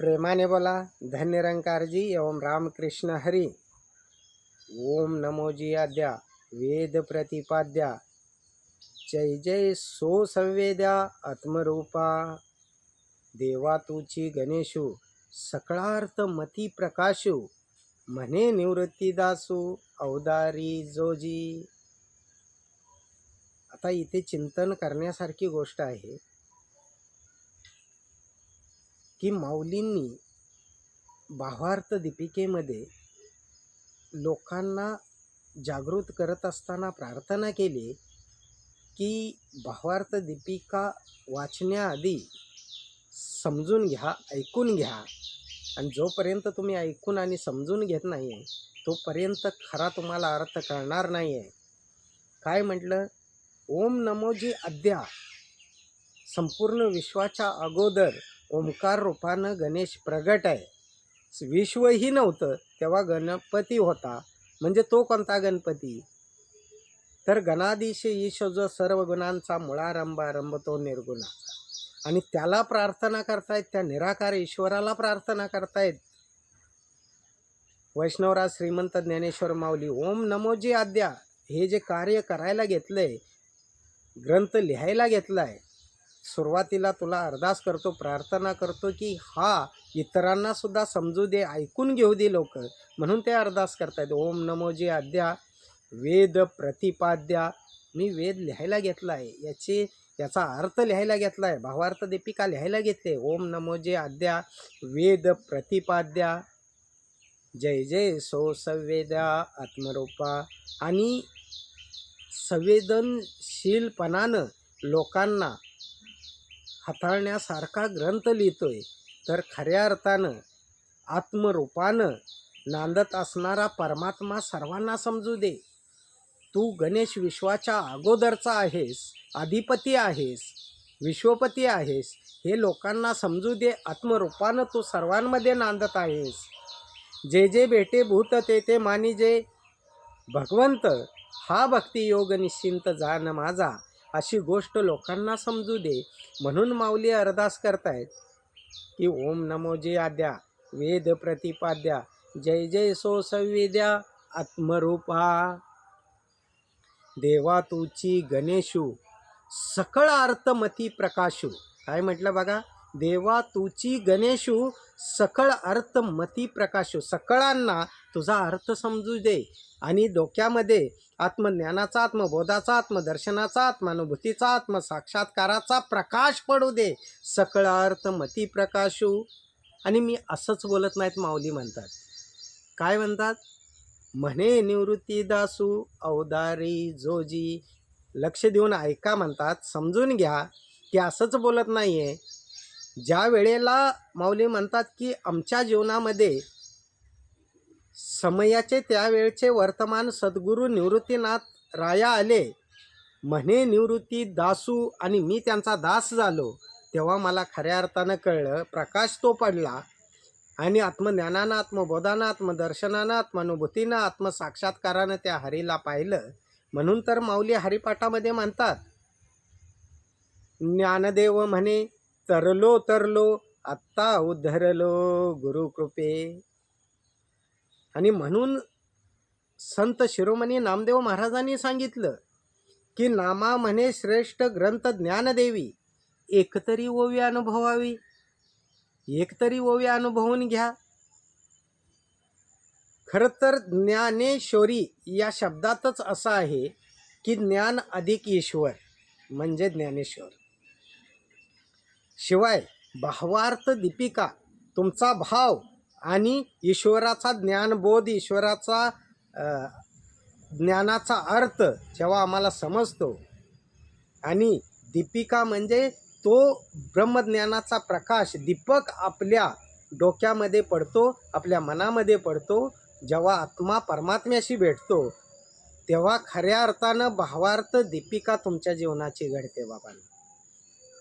प्रेमाने बोला धन्यरंकारजी एवं रामकृष्ण हरी. ओम नमोजी आद्या वेद प्रतिपाद्या. जय जय सो संवेद्या आत्मरूपा. देवा तुची गणेशू सकळार्थ मती प्रकाशू. म्हणे निवृत्तीदासू अवदारी जोजी. आता इथे चिंतन करण्यासारखी गोष्ट आहे. की माऊलींनी भावार्थ दीपिकेमध्ये लोकांना जागृत करत असताना प्रार्थना केली की भावार्थ दीपिका वाचण्याआधी समजून घ्या ऐकून घ्या. आणि जोपर्यंत तुम्ही ऐकून आणि समजून घेत नाही आहे तोपर्यंत खरा तुम्हाला अर्थ कळणार नाही आहे काय म्हटलं? ओम नमोजी अद्या. संपूर्ण विश्वाच्या अगोदर ओंकार रूपानं गणेश प्रगट आहे. विश्वही नव्हतं तेव्हा गणपती होता. म्हणजे तो कोणता गणपती? तर गणाधीश ईश जो सर्व गुणांचा मुळारंभ आरंभ तो निर्गुणाचा. आणि त्याला प्रार्थना करतायत त्या निराकार ईश्वराला प्रार्थना करतायत. वैष्णवराज श्रीमंत ज्ञानेश्वर माऊली ओम नमोजी आद्या. हे जे कार्य करायला घेतलंय ग्रंथ लिहायला घेतलाय सुरुवातीला तुला अरदास करतो प्रार्थना करतो की हा इतरांना सुद्धा समजू दे ऐकून घेऊ दे लोक. म्हणून ते अरदास करतायत. ओम नमोजी आद्या वेद प्रतिपाद्या. मी वेद लिहायला घेतला आहे. याचे याचा अर्थ लिहायला घेतला आहे. भावार्थ दीपिका लिहायला घेतले. ओम नमोजे आद्या वेद प्रतिपाद्या. जय जय सो संवेदा आत्मरूपा. आणि संवेदनशीलपणानं लोकांना हाताळण्यासारखा ग्रंथ लिहितोय तर खऱ्या अर्थानं आत्मरूपानं नांदत असणारा परमात्मा सर्वांना समजू दे. तू गणेश विश्वाच्या अगोदरचा आहेस अधिपती आहेस विश्वपती आहेस हे लोकांना समजू दे आत्मरूपानं तू सर्वांमध्ये नांदत आहेस. जे जे भेटे भूत ते ते मानी जे भगवंत हा भक्तियोग निश्चिंत जाण माझा. अशी गोष्ट लोकांना समजू दे. म्हणून माऊली अरदास करतायत की ओम नमोजी आद्या वेद प्रतिपाद्या जय जय सो संविद्या आत्मरूपा. देवा तुची गणेशू सकळ अर्थमती प्रकाशू. काय म्हटलं बघा? देवा तुची गणेशू सकळ अर्थमती प्रकाशू. सकळांना तुझा अर्थ समजू दे आणि डोक्यामध्ये आत्मज्ञानाचा आत्मबोधाचा आत्मदर्शनाचा आत्मानुभूतीचा आत्मसाक्षात्काराचा प्रकाश पडू दे. सकळ अर्थमती प्रकाशू. आणि मी असंच बोलत नाहीत माऊली म्हणतात. काय म्हणतात? म्हणे निवृत्ती दासू अवदारी जोजी. लक्ष देऊन ऐका म्हणतात समजून घ्या की असंच बोलत नाही आहे ज्या वेळेला माऊली म्हणतात की आमच्या जीवनामध्ये समयाचे त्यावेळचे वर्तमान सद्गुरू निवृत्तीनाथ राया आले. म्हणे निवृत्ती दासू आणि मी त्यांचा दास झालो. तेव्हा मला खऱ्या अर्थानं कळलं प्रकाश तो पडला आणि आत्मज्ञानानं आत्मबोधानं आत्मदर्शनानं आत्मानुभूतीनं आत्मसाक्षात्कारानं त्या हरीला पाहिलं. म्हणून तर माऊली हरिपाठामध्ये म्हणतात ज्ञानदेव म्हणे तरलो तरलो आत्ता उद्धरलो गुरुकृपे. आणि म्हणून संत शिरोमणी नामदेव महाराजांनी सांगितलं की नामा म्हणे श्रेष्ठ ग्रंथ ज्ञानदेवी. एकतरी ओवी अनुभवावी. एकतरी ओवी अनुभवून घ्या. खरं तर ज्ञानेश्वरी या शब्दातच असं आहे की ज्ञान अधिक ईश्वर म्हणजे ज्ञानेश्वर. शिवाय भावार्थ दीपिका तुमचा भाव आणि ईश्वराचा ज्ञानबोध ईश्वराचा ज्ञानाचा अर्थ जेव्हा आम्हाला समजतो. आणि दीपिका म्हणजे तो ब्रह्मज्ञानाचा प्रकाश दीपक आपल्या डोक्यामध्ये पडतो आपल्या मनामध्ये पडतो. जेव्हा आत्मा परमात्म्याशी भेटतो तेव्हा खऱ्या अर्थानं भावार्थ दीपिका तुमच्या जीवनाची घडते बाबा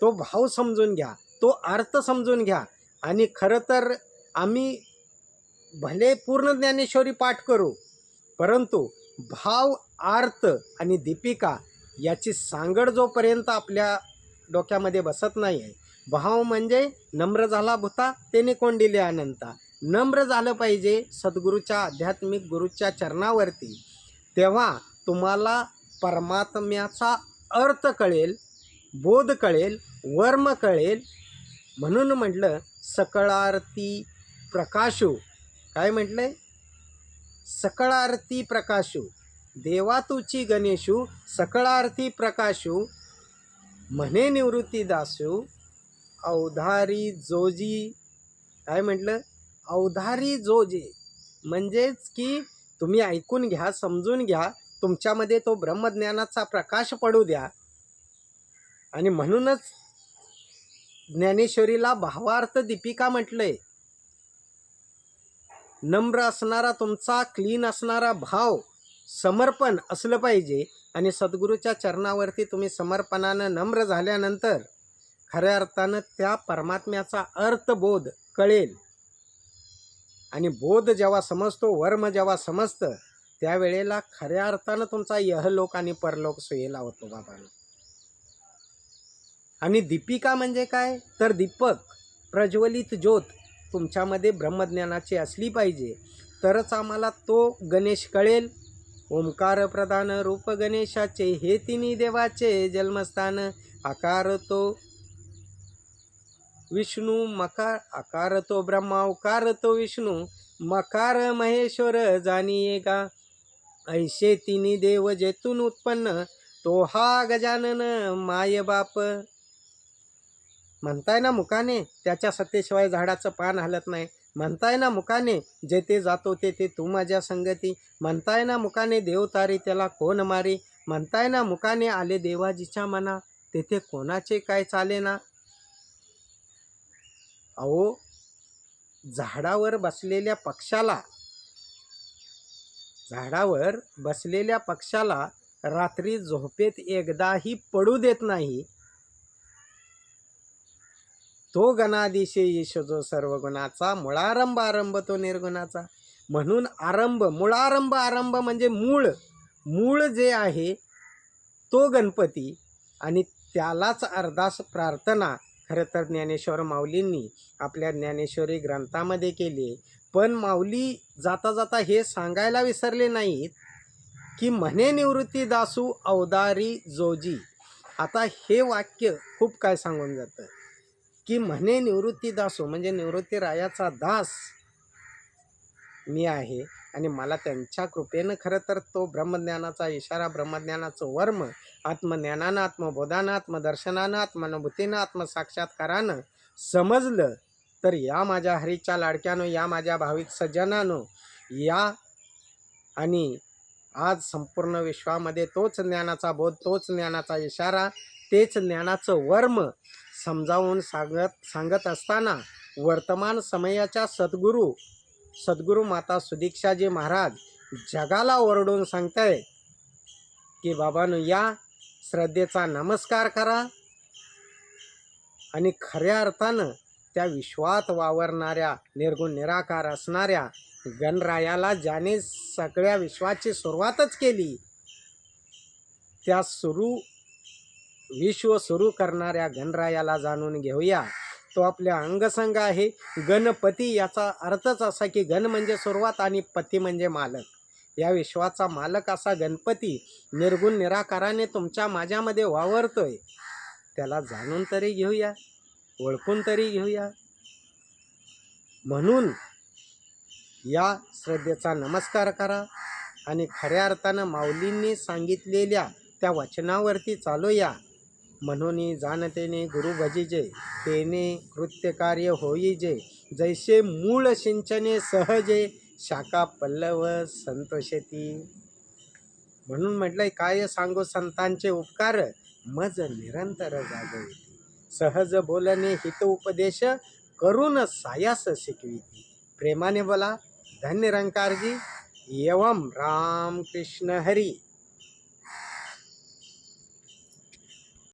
तो भाव समजून घ्या तो अर्थ समजून घ्या. आणि खरं तर आम्ही भले पूर्ण ज्ञानेश्वरी पाठ करू परंतु भाव आर्त आणि दीपिका याची सांगड जोपर्यंत आपल्या डोक्यामध्ये बसत नाही आहे भाव म्हणजे नम्र झाला भूता त्याने दिले अनंता? नम्र झालं पाहिजे सद्गुरूच्या आध्यात्मिक गुरूच्या चरणावरती. तेव्हा तुम्हाला परमात्म्याचा अर्थ कळेल बोध कळेल वर्म कळेल. म्हणून म्हटलं सकळारती प्रकाशू. काय म्हटलं आहे सकळारती प्रकाशू देवा तुची गणेशू सकळारती प्रकाशू म्हणे निवृत्ती दासू अवधारी जोजी. काय म्हटलं? अवधारी जोजे. म्हणजेच की तुम्ही ऐकून घ्या समजून घ्या तुमच्यामध्ये तो ब्रह्मज्ञानाचा प्रकाश पडू द्या. आणि म्हणूनच ज्ञानेश्वरीला भावार्थ दीपिका म्हटलं आहे नम्र असणारा तुमचा क्लीन असणारा भाव समर्पण असलं पाहिजे आणि सद्गुरूच्या चरणावरती तुम्ही समर्पणानं नम्र झाल्यानंतर खऱ्या अर्थानं त्या परमात्म्याचा अर्थबोध कळेल. आणि बोध जेव्हा समजतो वर्म जेव्हा समजतं त्यावेळेला खऱ्या अर्थानं तुमचा यहलोक आणि परलोक सुयेला होतो बाबांना आणि दीपिका म्हणजे काय? तर दीपक प्रज्वलित ज्योत तुमच्यामध्ये ब्रह्मज्ञानाची असली पाहिजे. तरच आम्हाला तो गणेश कळेल. ओंकार प्रधान रूप गणेशाचे हे तिन्ही देवाचे जन्मस्थान. आकार तो विष्णू मकार आकार तो ब्रह्मावकार तो विष्णू मकार महेश्वर जाणीये का ऐशे तिन्ही देव जेतून उत्पन्न तो हा गजानन माय बाप म्हणताय ना मुकाने त्याच्या सत्तेशिवाय झाडाचं पान हलत नाही. म्हणताय ना मुकाने जेथे जातो तेथे तू माझ्या संगती. म्हणताय ना मुकाने देव तारी त्याला कोण मारी? म्हणताय ना मुकाने आले देवाजीच्या मना. तेथे कोणाचे काय चाले ना? अहो झाडावर बसलेल्या पक्षाला झाडावर बसलेल्या पक्षाला रात्री झोपेत एकदाही पडू देत नाही. तो गणादिशे ईश जो सर्व गुणाचा मुळारंभ आरंभ तो निर्गुणाचा. म्हणून आरंभ मुळारंभ आरंभ म्हणजे मूळ. मूळ जे आहे तो गणपती आणि त्यालाच अर्धास प्रार्थना. खरं तर ज्ञानेश्वर माऊलींनी आपल्या ज्ञानेश्वरी ग्रंथामध्ये केली पण माऊली जाता जाता हे सांगायला विसरले नाहीत की म्हणे निवृत्ती दासू अवदारी जोजी. आता हे वाक्य खूप काय सांगून जातं? की म्हणे निवृत्ती दासो म्हणजे निवृत्ती रायाचा दास मी आहे आणि मला त्यांच्या कृपेनं खरं तर तो ब्रह्मज्ञानाचा इशारा ब्रह्मज्ञानाचं वर्म आत्मज्ञानानं आत्मबोधानं आत्मदर्शनानं आत्मानुभूतीनं आत्मसाक्षात्कारानं समजलं तर या माझ्या हरीच्या लाडक्यानं या माझ्या भाविक सज्जनानं या आणि आज संपूर्ण विश्वामध्ये तोच ज्ञानाचा बोध तोच ज्ञानाचा इशारा तेच ज्ञानाचं वर्म समजावून सांगत सांगत असताना वर्तमान समयाच्या सद्गुरू सद्गुरू माता सुदीक्षाजी महाराज जगाला ओरडून सांगताय की बाबांनो या श्रद्धेचा नमस्कार करा आणि खऱ्या अर्थानं त्या विश्वात वावरणाऱ्या निर्गुण निराकार असणाऱ्या गणरायाला ज्याने सगळ्या विश्वाची सुरुवातच केली त्या सुरू विश्व सुरू करणाऱ्या गणरायाला जाणून घेऊया. तो आपल्या अंगसंग आहे. गणपती याचा अर्थच असा की गण म्हणजे सुरुवात आणि पती म्हणजे मालक. या विश्वाचा मालक असा गणपती निर्गुण निराकाराने तुमच्या माझ्यामध्ये वावरतोय. त्याला जाणून तरी घेऊया. ओळखून तरी घेऊया. म्हणून या श्रद्धेचा नमस्कार करा आणि खऱ्या अर्थानं माऊलींनी सांगितलेल्या त्या वचनावरती चालूया. म्हणून जाणतेने गुरु भजिजे तेने कृत्यकार्य होईजे जैसे मूळ सिंचने सहजे शाखा पल्लव संतोषेती. म्हणून म्हटलंय काय सांगू संतांचे उपकार? मज निरंतर जागो सहज बोलणे हित उपदेश करून सायास शिकविती. प्रेमाने बोला धन्य रंकारजी. एवम राम कृष्ण हरी.